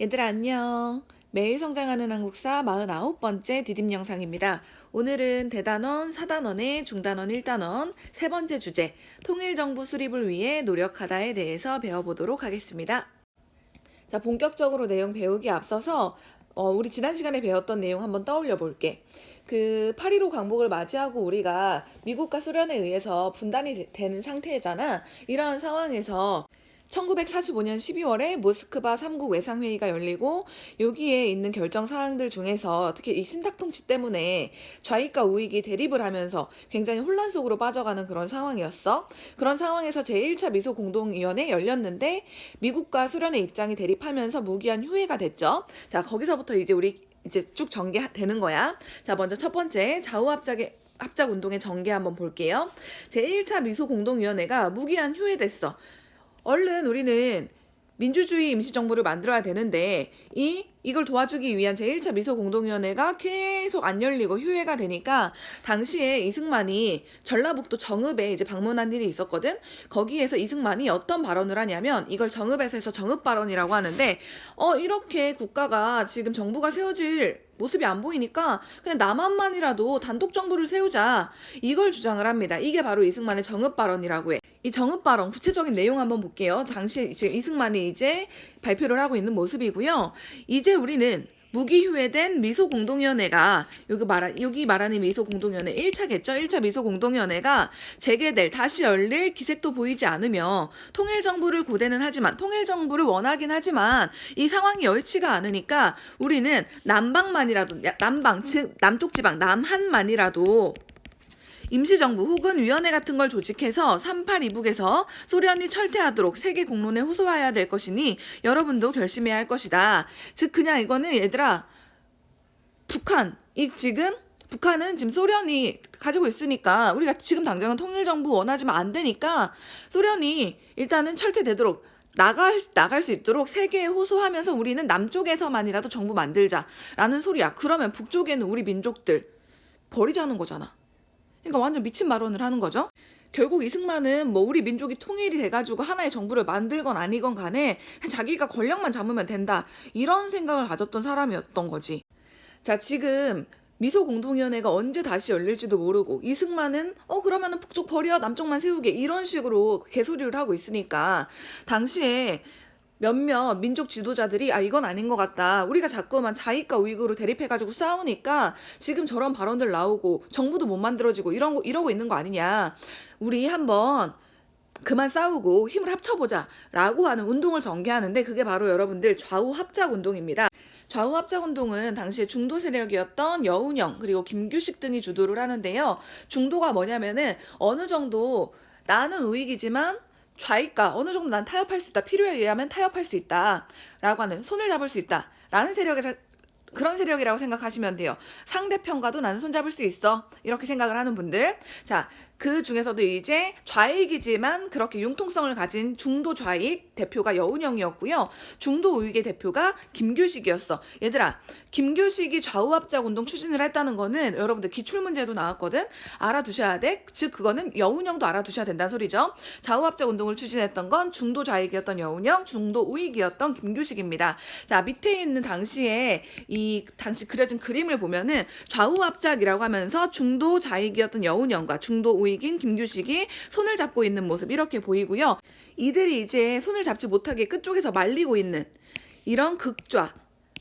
얘들아 안녕. 매일 성장하는 한국사 49번째 디딤 영상입니다. 오늘은 대단원, 사단원의 중단원, 1단원 세 번째 주제 통일정부 수립을 위해 노력하다에 대해서 배워보도록 하겠습니다. 자, 본격적으로 내용 배우기 앞서서 어, 우리 지난 시간에 배웠던 내용 한번 떠올려 볼게. 그 8.15 광복을 맞이하고 우리가 미국과 소련에 의해서 분단이 되- 되는 상태잖아. 이러한 상황에서 1945년 12월에 모스크바 3국 외상회의가 열리고 여기에 있는 결정 사항들 중에서 특히 이 신탁통치 때문에 좌익과 우익이 대립을 하면서 굉장히 혼란 속으로 빠져가는 그런 상황이었어. 그런 상황에서 제1차 미소 공동위원회 열렸는데 미국과 소련의 입장이 대립하면서 무기한 휴회가 됐죠. 자, 거기서부터 이제 우리 이제 쭉 전개되는 거야. 자, 먼저 첫 번째 좌우합작의 합작 운동의 전개 한번 볼게요. 제1차 미소 공동위원회가 무기한 휴회됐어. 얼른 우리는 민주주의 임시정부를 만들어야 되는데 이 이걸 도와주기 위한 제1차 미소 공동위원회가 계속 안 열리고 휴회가 되니까 당시에 이승만이 전라북도 정읍에 이제 방문한 일이 있었거든. 거기에서 이승만이 어떤 발언을 하냐면 이걸 정읍에서 해서 정읍 발언이라고 하는데 어 이렇게 국가가 지금 정부가 세워질 모습이 안 보이니까 그냥 남한만이라도 단독 정부를 세우자 이걸 주장을 합니다. 이게 바로 이승만의 정읍 발언이라고 해. 이 정읍 발언 구체적인 내용 한번 볼게요. 당시 지금 이승만이 이제 발표를 하고 있는 모습이고요. 이제 우리는 무기 휴회된 미소 공동위원회가 여기 말하 여기 말하는 미소 공동위원회 1차겠죠. 1차 미소 공동위원회가 재개될 다시 열릴 기색도 보이지 않으며 통일 정부를 고대는 하지만 통일 정부를 원하긴 하지만 이 상황이 여의치가 않으니까 우리는 남방만이라도 야, 남방 즉 남쪽 지방 남한만이라도 임시정부 혹은 위원회 같은 걸 조직해서 38 이북에서 소련이 철퇴하도록 세계 공론에 호소해야 될 것이니 여러분도 결심해야 할 것이다. 즉 그냥 이거는 얘들아 북한 이 지금 북한은 지금 소련이 가지고 있으니까 우리가 지금 당장은 통일 정부 원하지만 안 되니까 소련이 일단은 철퇴되도록 나갈 나갈 수 있도록 세계에 호소하면서 우리는 남쪽에서만이라도 정부 만들자라는 소리야. 그러면 북쪽에는 우리 민족들 버리자는 거잖아. 그러니까 완전 미친 발언을 하는 거죠. 결국 이승만은 뭐 우리 민족이 통일이 돼가지고 하나의 정부를 만들건 아니건 간에 자기가 권력만 잡으면 된다 이런 생각을 가졌던 사람이었던 거지. 자 지금 미소 공동위원회가 언제 다시 열릴지도 모르고 이승만은 어 그러면은 북쪽 버려 남쪽만 세우게 이런 식으로 개소리를 하고 있으니까 당시에 몇몇 민족 지도자들이 아 이건 아닌 것 같다. 우리가 자꾸만 자익과 우익으로 대립해가지고 싸우니까 지금 저런 발언들 나오고 정부도 못 만들어지고 이런 거 이러고 있는 거 아니냐. 우리 한번 그만 싸우고 힘을 합쳐보자라고 하는 운동을 전개하는데 그게 바로 여러분들 좌우 합작 운동입니다. 좌우 합작 운동은 당시에 중도 세력이었던 여운형 그리고 김규식 등이 주도를 하는데요. 중도가 뭐냐면은 어느 정도 나는 우익이지만 좌익과 어느 정도 난 타협할 수 있다. 필요에 의하면 타협할 수 있다. 라고 하는 손을 잡을 수 있다. 라는 세력에서 그런 세력이라고 생각하시면 돼요. 상대편과도 나는 손잡을 수 있어. 이렇게 생각을 하는 분들. 자, 그 중에서도 이제 좌익이지만 그렇게 융통성을 가진 중도 좌익 대표가 여운형이었고요. 중도 우익의 대표가 김규식이었어. 얘들아, 김규식이 좌우합작 운동 추진을 했다는 거는 여러분들 기출문제도 나왔거든. 알아두셔야 돼. 즉 그거는 여운형도 알아두셔야 된다는 소리죠. 좌우합작 운동을 추진했던 건 중도 좌익이었던 여운형, 중도 우익이었던 김규식입니다. 자, 밑에 있는 당시에 이 당시 그려진 그림을 보면은 좌우합작이라고 하면서 중도 좌익이었던 여운형과 중도 우익 인 김규식이 손을 잡고 있는 모습 이렇게 보이고요. 이들이 이제 손을 잡지 못하게 끝쪽에서 말리고 있는 이런 극좌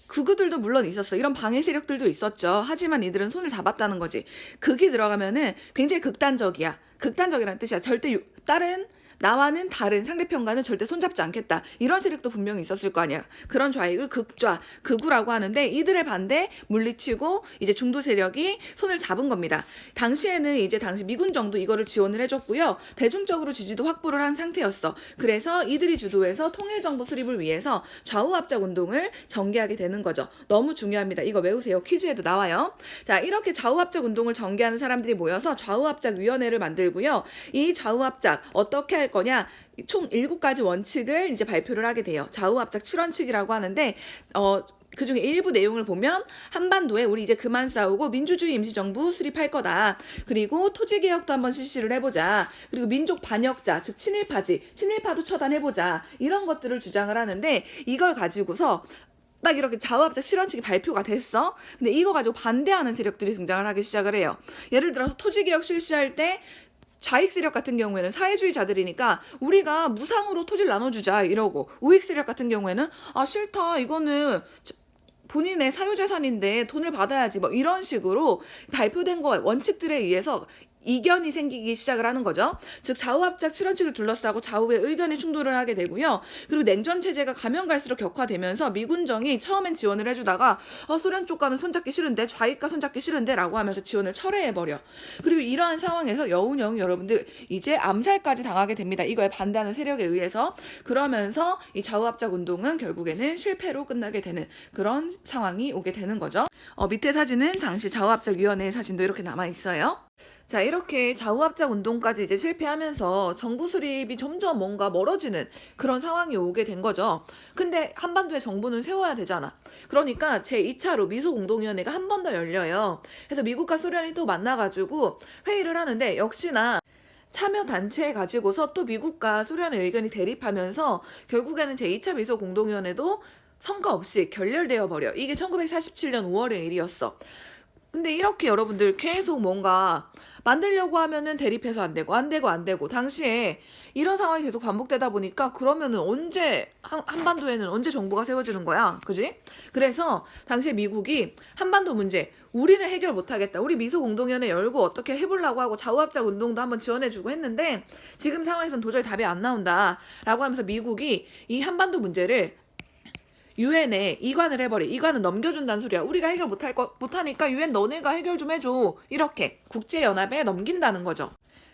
극우들도 물론 있었어. 이런 방해 세력들도 있었죠. 하지만 이들은 손을 잡았다는 거지. 극이 들어가면은 굉장히 극단적이야. 극단적이라는 뜻이야. 절대 유- 다른 나와는 다른 상대편과는 절대 손잡지 않겠다. 이런 세력도 분명히 있었을 거 아니야. 그런 좌익을 극좌, 극우라고 하는데 이들의 반대 물리치고 이제 중도 세력이 손을 잡은 겁니다. 당시에는 이제 당시 미군 정도 이거를 지원을 해줬고요. 대중적으로 지지도 확보를 한 상태였어. 그래서 이들이 주도해서 통일정부 수립을 위해서 좌우합작 운동을 전개하게 되는 거죠. 너무 중요합니다. 이거 외우세요. 퀴즈에도 나와요. 자, 이렇게 좌우합작 운동을 전개하는 사람들이 모여서 좌우합작 위원회를 만들고요. 이 좌우합작 어떻게 할 거냐? 총 7가지 원칙을 이제 발표를 하게 돼요. 좌우합작 7원칙이라고 하는데 어 그 중에 일부 내용을 보면 한반도에 우리 이제 그만 싸우고 민주주의 임시정부 수립할 거다. 그리고 토지개혁도 한번 실시를 해보자. 그리고 민족 반역자, 즉 친일파지, 친일파도 처단해보자. 이런 것들을 주장을 하는데 이걸 가지고서 딱 이렇게 좌우합작 실현칙이 발표가 됐어. 근데 이거 가지고 반대하는 세력들이 등장을 하기 시작을 해요. 예를 들어서 토지개혁 실시할 때 좌익 세력 같은 경우에는 사회주의자들이니까 우리가 무상으로 토지를 나눠주자 이러고 우익 세력 같은 경우에는 아 싫다. 이거는 본인의 사유재산인데 돈을 받아야지. 뭐 이런 식으로 발표된 거 원칙들에 의해서 이견이 생기기 시작을 하는 거죠. 즉 좌우 합작 실현칙을 둘러싸고 좌우의 의견이 충돌을 하게 되고요. 그리고 냉전 체제가 가면 갈수록 격화되면서 미군정이 처음엔 지원을 해주다가 어, 소련 쪽과는 손잡기 싫은데 좌익과 손잡기 싫은데라고 하면서 지원을 철회해 버려. 그리고 이러한 상황에서 여운형 여러분들 이제 암살까지 당하게 됩니다. 이거에 반대하는 세력에 의해서 그러면서 이 좌우 합작 운동은 결국에는 실패로 끝나게 되는 그런 상황이 오게 되는 거죠. 어, 밑에 사진은 당시 좌우 합작 위원회의 사진도 이렇게 남아 있어요. 자, 이렇게 좌우합작 운동까지 이제 실패하면서 정부 수립이 점점 뭔가 멀어지는 그런 상황이 오게 된 거죠. 근데 한반도에 정부는 세워야 되잖아. 그러니까 제2차로 미소공동위원회가 한 번 더 열려요. 그래서 미국과 소련이 또 만나가지고 회의를 하는데 역시나 참여 단체 가지고서 또 미국과 소련의 의견이 대립하면서 결국에는 제2차 미소 공동위원회도 성과 없이 결렬되어 버려. 이게 1947년 5월의 일이었어. 근데 이렇게 여러분들 계속 뭔가 만들려고 하면은 대립해서 안 되고 안 되고 안 되고 당시에 이런 상황이 계속 반복되다 보니까 그러면은 언제 한, 한반도에는 언제 정부가 세워지는 거야? 그지? 그래서 당시에 미국이 한반도 문제 우리는 해결 못하겠다. 우리 미소 공동위원회 열고 어떻게 해보려고 하고 좌우합작 운동도 한번 지원해주고 했는데 지금 상황에선 도저히 답이 안 나온다라고 하면서 미국이 이 한반도 문제를 유엔에 이관을 해버려. 이관은 넘겨준다는 소리야. 우리가 해결 못할 거 못하니까 유엔 너네가 해결 좀 해줘. 이렇게 국제연합에 넘긴다는 거죠.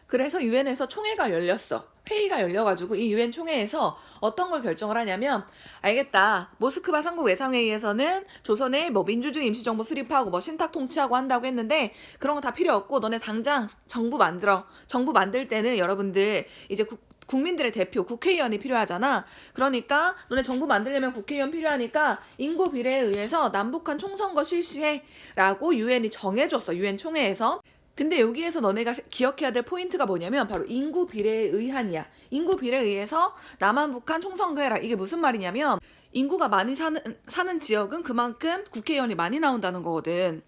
그래서 유엔에서 총회가 열렸어. 회의가 열려가지고 이 유엔 총회에서 어떤 걸 결정을 하냐면 알겠다 모스크바 삼국 외상회의에서는 조선의 뭐 민주주의 임시정부 수립하고 뭐 신탁 통치하고 한다고 했는데 그런 거 다 필요 없고 너네 당장 정부 만들어 정부 만들 때는 여러분들 이제 국, 국민들의 대표 국회의원이 필요하잖아. 그러니까 너네 정부 만들려면 국회의원 필요하니까 인구 비례에 의해서 남북한 총선거 실시해라고 유엔이 정해줬어. 유엔 총회에서. 근데 여기에서 너네가 세- 기억해야 될 포인트가 뭐냐면 바로 인구 비례에 의한이야. 인구 비례에 의해서 남한 북한 총선거 해라. 이게 무슨 말이냐면 인구가 많이 사는 사는 지역은 그만큼 국회의원이 많이 나온다는 거거든.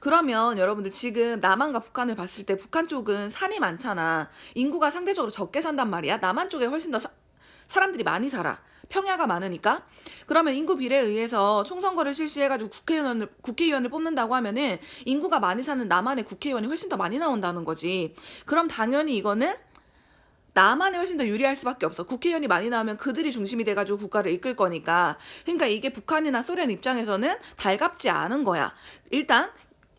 그러면 여러분들 지금 남한과 북한을 봤을 때 북한 쪽은 산이 많잖아. 인구가 상대적으로 적게 산단 말이야. 남한 쪽에 훨씬 더 사, 사람들이 많이 살아. 평야가 많으니까. 그러면 인구 비례에 의해서 총선거를 실시해가지고 국회의원을, 국회의원을 뽑는다고 하면은 인구가 많이 사는 남한의 국회의원이 훨씬 더 많이 나온다는 거지. 그럼 당연히 이거는 남한이 훨씬 더 유리할 수밖에 없어. 국회의원이 많이 나오면 그들이 중심이 돼가지고 국가를 이끌 거니까. 그러니까 이게 북한이나 소련 입장에서는 달갑지 않은 거야. 일단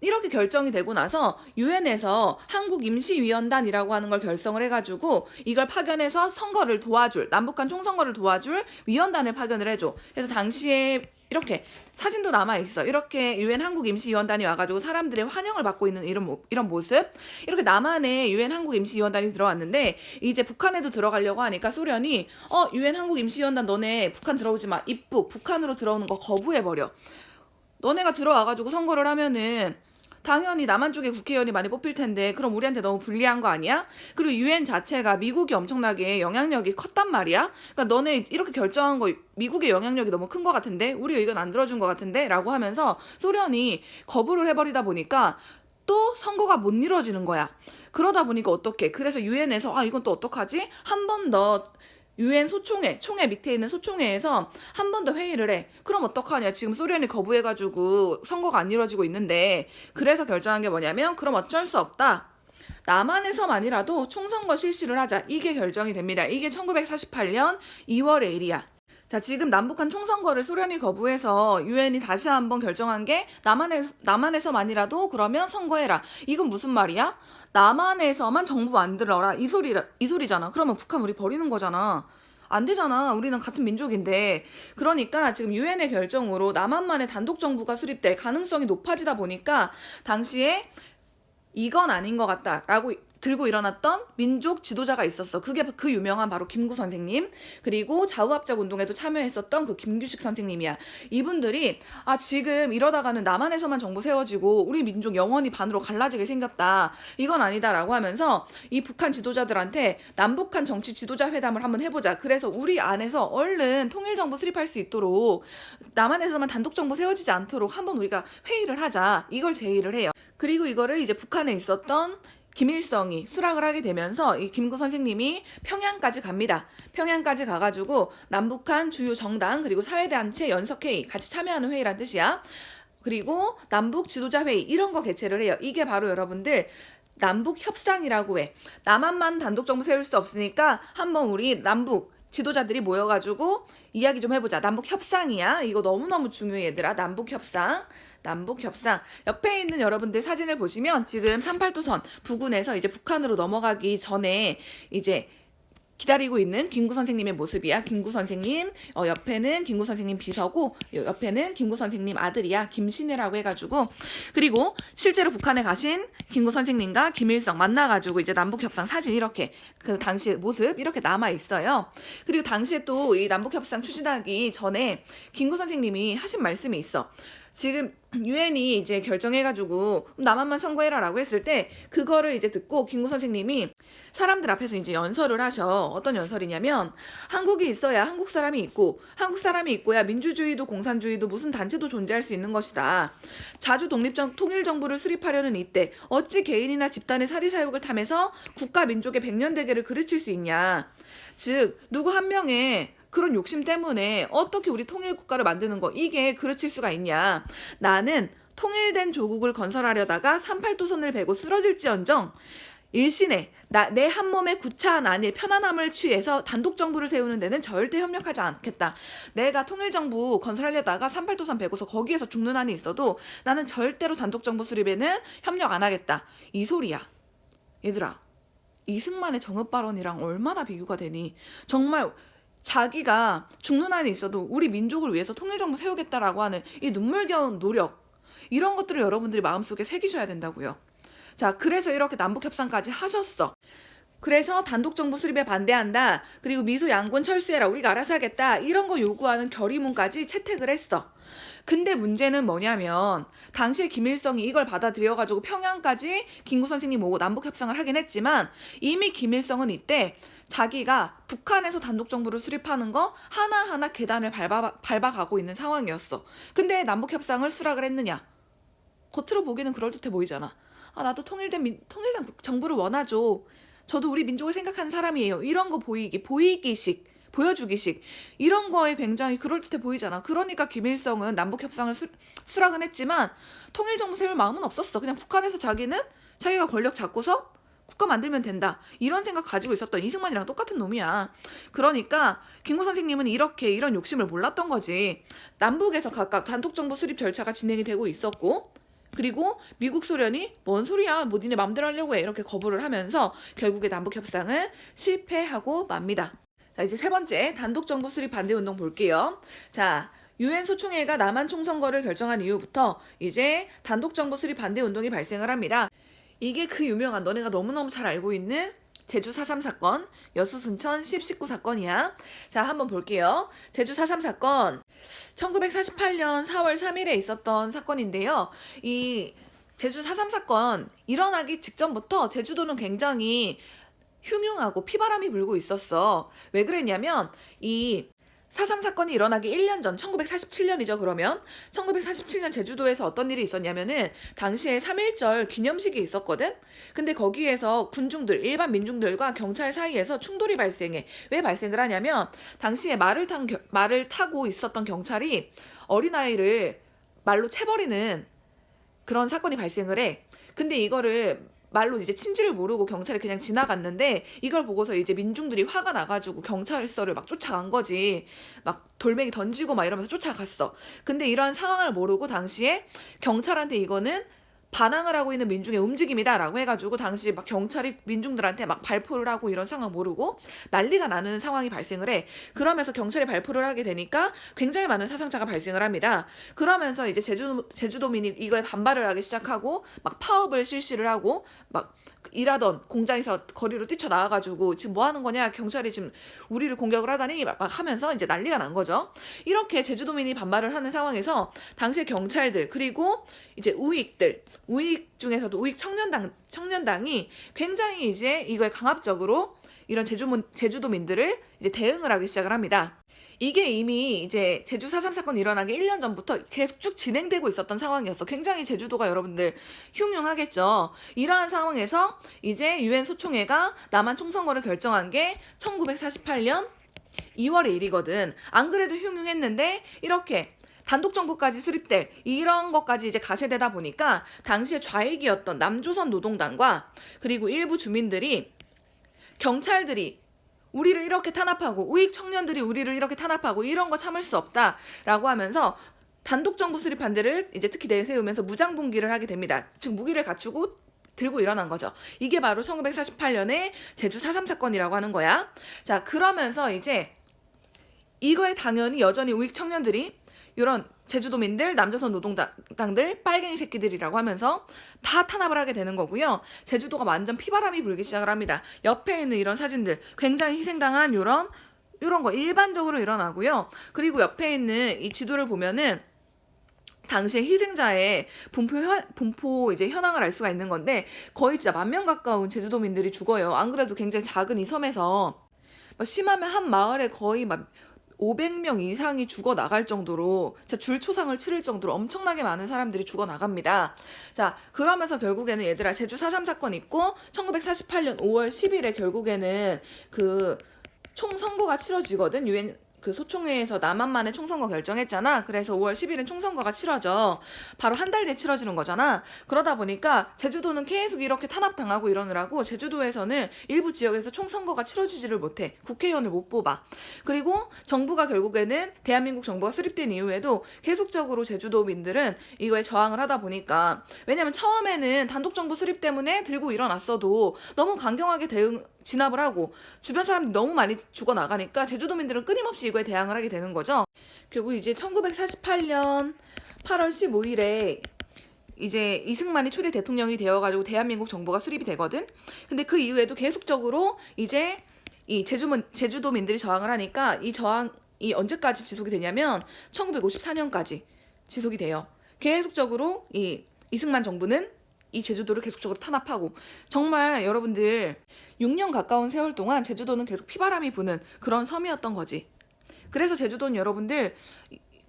이렇게 결정이 되고 나서 유엔에서 한국 임시위원단이라고 하는 걸 결성을 해가지고 이걸 파견해서 선거를 도와줄 남북한 총선거를 도와줄 위원단을 파견을 해줘. 그래서 당시에 이렇게 사진도 남아 있어. 이렇게 유엔 한국 임시위원단이 와가지고 사람들의 환영을 받고 있는 이런 모, 이런 모습. 이렇게 남한에 유엔 한국 임시위원단이 들어왔는데 이제 북한에도 들어가려고 하니까 소련이 어 유엔 한국 임시위원단 너네 북한 들어오지 마. 입북 북한으로 들어오는 거 거부해 버려. 너네가 들어와가지고 선거를 하면은 당연히 남한 쪽에 국회의원이 많이 뽑힐 텐데 그럼 우리한테 너무 불리한 거 아니야? 그리고 유엔 자체가 미국이 엄청나게 영향력이 컸단 말이야. 그러니까 너네 이렇게 결정한 거 미국의 영향력이 너무 큰 것 같은데 우리 의견 안 들어준 것 같은데라고 하면서 소련이 거부를 해버리다 보니까 또 선거가 못 이루어지는 거야. 그러다 보니까 어떻게? 그래서 유엔에서 아 이건 또 어떡하지? 한 번 더 유엔 소총회, 총회 밑에 있는 소총회에서 한 번 더 회의를 해. 그럼 어떡하냐? 지금 소련이 거부해가지고 선거가 안 이루어지고 있는데 그래서 결정한 게 뭐냐면 그럼 어쩔 수 없다. 남한에서만이라도 총선거 실시를 하자. 이게 결정이 됩니다. 이게 1948년 2월의 일이야. 자, 지금 남북한 총선거를 소련이 거부해서 유엔이 다시 한번 결정한 게 남한에, 남한에서만이라도 그러면 선거해라. 이건 무슨 말이야? 남한에서만 정부 만들어라. 이 소리, 이 소리잖아. 그러면 북한 우리 버리는 거잖아. 안 되잖아. 우리는 같은 민족인데. 그러니까 지금 유엔의 결정으로 남한만의 단독 정부가 수립될 가능성이 높아지다 보니까 당시에 이건 아닌 것 같다라고 들고 일어났던 민족 지도자가 있었어. 그게 그 유명한 바로 김구 선생님. 그리고 좌우합작 운동에도 참여했었던 그 김규식 선생님이야. 이분들이 아 지금 이러다가는 남한에서만 정부 세워지고 우리 민족 영원히 반으로 갈라지게 생겼다. 이건 아니다라고 하면서 이 북한 지도자들한테 남북한 정치 지도자 회담을 한번 해보자. 그래서 우리 안에서 얼른 통일 정부 수립할 수 있도록 남한에서만 단독 정부 세워지지 않도록 한번 우리가 회의를 하자. 이걸 제의를 해요. 그리고 이거를 이제 북한에 있었던 김일성이 수락을 하게 되면서 이 김구 선생님이 평양까지 갑니다. 평양까지 가가지고 남북한 주요 정당 그리고 사회단체 연석회의 같이 참여하는 회의란 뜻이야. 그리고 남북 지도자 회의 이런 거 개최를 해요. 이게 바로 여러분들 남북 협상이라고 해. 남한만 단독 정부 세울 수 없으니까 한번 우리 남북 지도자들이 모여가지고 이야기 좀 해보자. 남북 협상이야. 이거 너무너무 중요해, 얘들아. 남북 협상. 남북 협상. 옆에 있는 여러분들 사진을 보시면 지금 38도선 부근에서 이제 북한으로 넘어가기 전에 이제 기다리고 있는 김구 선생님의 모습이야. 김구 선생님, 어, 옆에는 김구 선생님 비서고, 요 옆에는 김구 선생님 아들이야. 김신혜라고 해가지고. 그리고 실제로 북한에 가신 김구 선생님과 김일성 만나가지고 이제 남북 협상 사진 이렇게 그 당시 모습 이렇게 남아 있어요. 그리고 당시에 또 이 남북 협상 추진하기 전에 김구 선생님이 하신 말씀이 있어. 지금 유엔이 이제 결정해가지고 남한만 선거해라라고 했을 때 그거를 이제 듣고 김구 선생님이 사람들 앞에서 이제 연설을 하셔. 어떤 연설이냐면 한국이 있어야 한국 사람이 있고 한국 사람이 있고야 민주주의도 공산주의도 무슨 단체도 존재할 수 있는 것이다. 자주 독립적 통일 정부를 수립하려는 이때 어찌 개인이나 집단의 사리 사욕을 탐해서 국가 민족의 백년 대계를 그르칠 수 있냐. 즉 누구 한 명의 그런 욕심 때문에 어떻게 우리 통일 국가를 만드는 거 이게 그르칠 수가 있냐. 나는 통일된 조국을 건설하려다가 38도선을 베고 쓰러질지언정 일신에 내한 몸의 구차한 안일 편안함을 취해서 단독 정부를 세우는 데는 절대 협력하지 않겠다. 내가 통일 정부 건설하려다가 38도선 베고서 거기에서 죽는 한이 있어도 나는 절대로 단독 정부 수립에는 협력 안 하겠다. 이 소리야. 얘들아. 이승만의 정읍 발언이랑 얼마나 비교가 되니? 정말 자기가 죽는 한이 있어도 우리 민족을 위해서 통일정부 세우겠다라고 하는 이 눈물겨운 노력 이런 것들을 여러분들이 마음속에 새기셔야 된다고요. 자, 그래서 이렇게 남북 협상까지 하셨어. 그래서 단독 정부 수립에 반대한다. 그리고 미소 양군 철수해라. 우리가 알아서 하겠다. 이런 거 요구하는 결의문까지 채택을 했어. 근데 문제는 뭐냐면 당시에 김일성이 이걸 받아들여 가지고 평양까지 김구 선생님 오고 남북 협상을 하긴 했지만 이미 김일성은 이때 자기가 북한에서 단독 정부를 수립하는 거 하나하나 계단을 밟아 밟아가고 있는 상황이었어. 근데 남북 협상을 수락을 했느냐? 겉으로 보기는 그럴듯해 보이잖아. 아, 나도 통일된 민, 통일된 정부를 원하죠. 저도 우리 민족을 생각하는 사람이에요. 이런 거 보이기, 보이기식, 보여주기식 이런 거에 굉장히 그럴듯해 보이잖아. 그러니까 김일성은 남북 협상을 수, 수락은 했지만 통일 정부 세울 마음은 없었어. 그냥 북한에서 자기는 자기가 권력 잡고서 국가 만들면 된다. 이런 생각 가지고 있었던 이승만이랑 똑같은 놈이야. 그러니까 김구 선생님은 이렇게 이런 욕심을 몰랐던 거지. 남북에서 각각 단독 정부 수립 절차가 진행이 되고 있었고 그리고 미국 소련이 뭔 소리야 뭐 니네 맘대로 하려고 해 이렇게 거부를 하면서 결국에 남북 협상은 실패하고 맙니다. 자 이제 세 번째 단독 정부 수립 반대 운동 볼게요. 자 유엔 소총회가 남한 총선거를 결정한 이후부터 이제 단독 정부 수립 반대 운동이 발생을 합니다. 이게 그 유명한 너네가 너무너무 잘 알고 있는 제주 4.3 사건, 여수 순천 1019 사건이야. 자, 한번 볼게요. 제주 4.3 사건, 1948년 4월 3일에 있었던 사건인데요. 이 제주 4.3 사건 일어나기 직전부터 제주도는 굉장히 흉흉하고 피바람이 불고 있었어. 왜 그랬냐면 이 4.3 사건이 일어나기 1년 전 1947년이죠 그러면? 1947년 제주도에서 어떤 일이 있었냐면은 당시에 3.1절 기념식이 있었거든? 근데 거기에서 군중들 일반 민중들과 경찰 사이에서 충돌이 발생해. 왜 발생을 하냐면 당시에 말을 탄 겨, 말을 타고 있었던 경찰이 어린아이를 말로 채버리는 그런 사건이 발생을 해. 근데 이거를 말로 이제 친지를 모르고 경찰이 그냥 지나갔는데 이걸 보고서 이제 민중들이 화가 나가지고 경찰서를 막 쫓아간 거지. 막 돌멩이 던지고 막 이러면서 쫓아갔어. 근데 이러한 상황을 모르고 당시에 경찰한테 이거는 반항을 하고 있는 민중의 움직임이다라고 해가지고 당시 막 경찰이 민중들한테 막 발포를 하고 이런 상황 모르고 난리가 나는 상황이 발생을 해. 그러면서 경찰이 발포를 하게 되니까 굉장히 많은 사상자가 발생을 합니다. 그러면서 이제 제주 제주도민이 이거에 반발을 하기 시작하고 막 파업을 실시를 하고 막 일하던 공장에서 거리로 뛰쳐나와가지고 지금 뭐 하는 거냐 경찰이 지금 우리를 공격을 하다니 막 하면서 이제 난리가 난 거죠. 이렇게 제주도민이 반발을 하는 상황에서 당시의 경찰들 그리고 이제 우익들 우익 중에서도 우익 청년당 청년당이 굉장히 이제 이거에 강압적으로 이런 제주 제주도민들을 이제 대응을 하기 시작을 합니다. 이게 이미 이제 제주 4.3 사건이 일어나기 1년 전부터 계속 쭉 진행되고 있었던 상황이었어. 굉장히 제주도가 여러분들 흉흉하겠죠. 이러한 상황에서 이제 유엔 소총회가 남한 총선거를 결정한 게 1948년 2월 1일이거든. 안 그래도 흉흉했는데 이렇게 단독 정부까지 수립될 이런 것까지 이제 가세되다 보니까 당시에 좌익이었던 남조선 노동당과 그리고 일부 주민들이 경찰들이 우리를 이렇게 탄압하고 우익 청년들이 우리를 이렇게 탄압하고 이런 거 참을 수 없다라고 하면서 단독 정부 수립 반대를 이제 특히 내세우면서 무장 봉기를 하게 됩니다. 즉 무기를 갖추고 들고 일어난 거죠. 이게 바로 1948년에 제주 4.3 사건이라고 하는 거야. 자, 그러면서 이제 이거에 당연히 여전히 우익 청년들이 이런 제주도민들, 남조선 노동당들, 빨갱이 새끼들이라고 하면서 다 탄압을 하게 되는 거고요. 제주도가 완전 피바람이 불기 시작을 합니다. 옆에 있는 이런 사진들, 굉장히 희생당한 이런 이런 거 일반적으로 일어나고요. 그리고 옆에 있는 이 지도를 보면은 당시에 희생자의 분포 현, 분포 이제 현황을 알 수가 있는 건데 거의 진짜 만 명 가까운 제주도민들이 죽어요. 안 그래도 굉장히 작은 이 섬에서 막 심하면 한 마을에 거의 막 500명 이상이 죽어 나갈 정도로 줄초상을 치를 정도로 엄청나게 많은 사람들이 죽어 나갑니다. 자, 그러면서 결국에는 얘들아 제주 4.3 사건 있고 1948년 5월 10일에 결국에는 그 총선거가 치러지거든. 유엔 그 소총회에서 남한만의 총선거 결정했잖아. 그래서 5월 10일은 총선거가 치러져. 바로 한 달 뒤에 치러지는 거잖아. 그러다 보니까 제주도는 계속 이렇게 탄압당하고 이러느라고 제주도에서는 일부 지역에서 총선거가 치러지지를 못해. 국회의원을 못 뽑아. 그리고 정부가 결국에는 대한민국 정부가 수립된 이후에도 계속적으로 제주도민들은 이거에 저항을 하다 보니까 왜냐면 처음에는 단독 정부 수립 때문에 들고 일어났어도 너무 강경하게 대응 진압을 하고 주변 사람들이 너무 많이 죽어 나가니까 제주도민들은 끊임없이 이거에 대항을 하게 되는 거죠. 결국 이제 1948년 8월 15일에 이제 이승만이 초대 대통령이 되어가지고 대한민국 정부가 수립이 되거든. 근데 그 이후에도 계속적으로 이제 이 제주문, 제주도민들이 저항을 하니까 이 저항이 언제까지 지속이 되냐면 1954년까지 지속이 돼요. 계속적으로 이 이승만 정부는 이 제주도를 계속적으로 탄압하고 정말 여러분들 6년 가까운 세월 동안 제주도는 계속 피바람이 부는 그런 섬이었던 거지. 그래서 제주도는 여러분들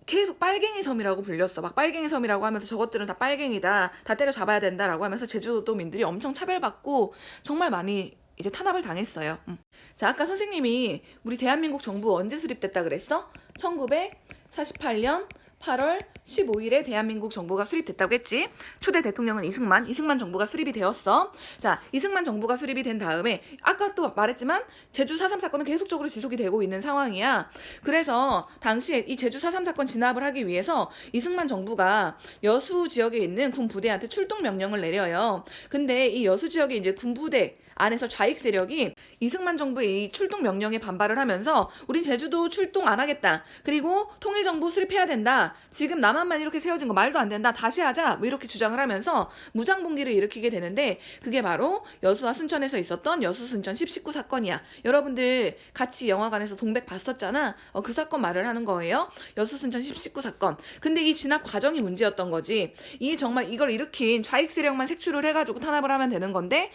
계속 빨갱이 섬이라고 불렸어. 막 빨갱이 섬이라고 하면서 저것들은 다 빨갱이다. 다 때려잡아야 된다라고 하면서 제주도민들이 엄청 차별받고 정말 많이 이제 탄압을 당했어요. 음. 자, 아까 선생님이 우리 대한민국 정부 언제 수립됐다 그랬어? 1948년 8월 15일에 대한민국 정부가 수립됐다고 했지. 초대 대통령은 이승만, 이승만 정부가 수립이 되었어. 자, 이승만 정부가 수립이 된 다음에 아까 또 말했지만 제주 4.3 사건은 계속적으로 지속이 되고 있는 상황이야. 그래서 당시에 이 제주 4.3 사건 진압을 하기 위해서 이승만 정부가 여수 지역에 있는 군 부대한테 출동 명령을 내려요. 근데 이 여수 지역에 이제 군 부대 안에서 좌익 세력이 이승만 정부의 이 출동 명령에 반발을 하면서 우린 제주도 출동 안 하겠다. 그리고 통일 정부 수립해야 된다. 지금 남한만 이렇게 세워진 거 말도 안 된다. 다시 하자. 뭐 이렇게 주장을 하면서 무장 봉기를 일으키게 되는데 그게 바로 여수와 순천에서 있었던 여수 순천 1019 사건이야. 여러분들 같이 영화관에서 동백 봤었잖아. 어, 그 사건 말을 하는 거예요. 여수 순천 1019 사건. 근데 이 진압 과정이 문제였던 거지. 이 정말 이걸 일으킨 좌익 세력만 색출을 해가지고 탄압을 하면 되는 건데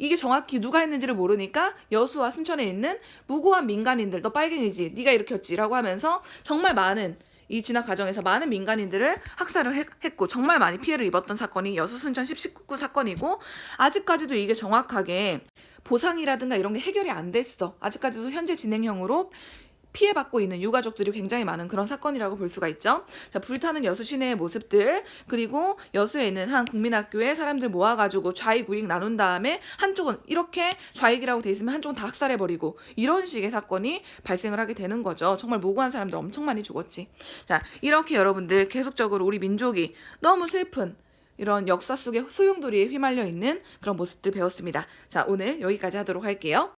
이게 정확히 누가 했는지를 모르니까 여수와 순천에 있는 무고한 민간인들 너 빨갱이지 네가 일으켰지라고 하면서 정말 많은 이 진압 과정에서 많은 민간인들을 학살을 했고 정말 많이 피해를 입었던 사건이 여수 순천 1019 사건이고 아직까지도 이게 정확하게 보상이라든가 이런 게 해결이 안 됐어. 아직까지도 현재 진행형으로 피해받고 있는 유가족들이 굉장히 많은 그런 사건이라고 볼 수가 있죠. 자, 불타는 여수 시내의 모습들, 그리고 여수에 있는 한 국민학교에 사람들 모아가지고 좌익, 우익 나눈 다음에 한쪽은 이렇게 좌익이라고 돼 있으면 한쪽은 다 학살해버리고 이런 식의 사건이 발생을 하게 되는 거죠. 정말 무고한 사람들 엄청 많이 죽었지. 자, 이렇게 여러분들 계속적으로 우리 민족이 너무 슬픈 이런 역사 속의 소용돌이에 휘말려 있는 그런 모습들 배웠습니다. 자, 오늘 여기까지 하도록 할게요.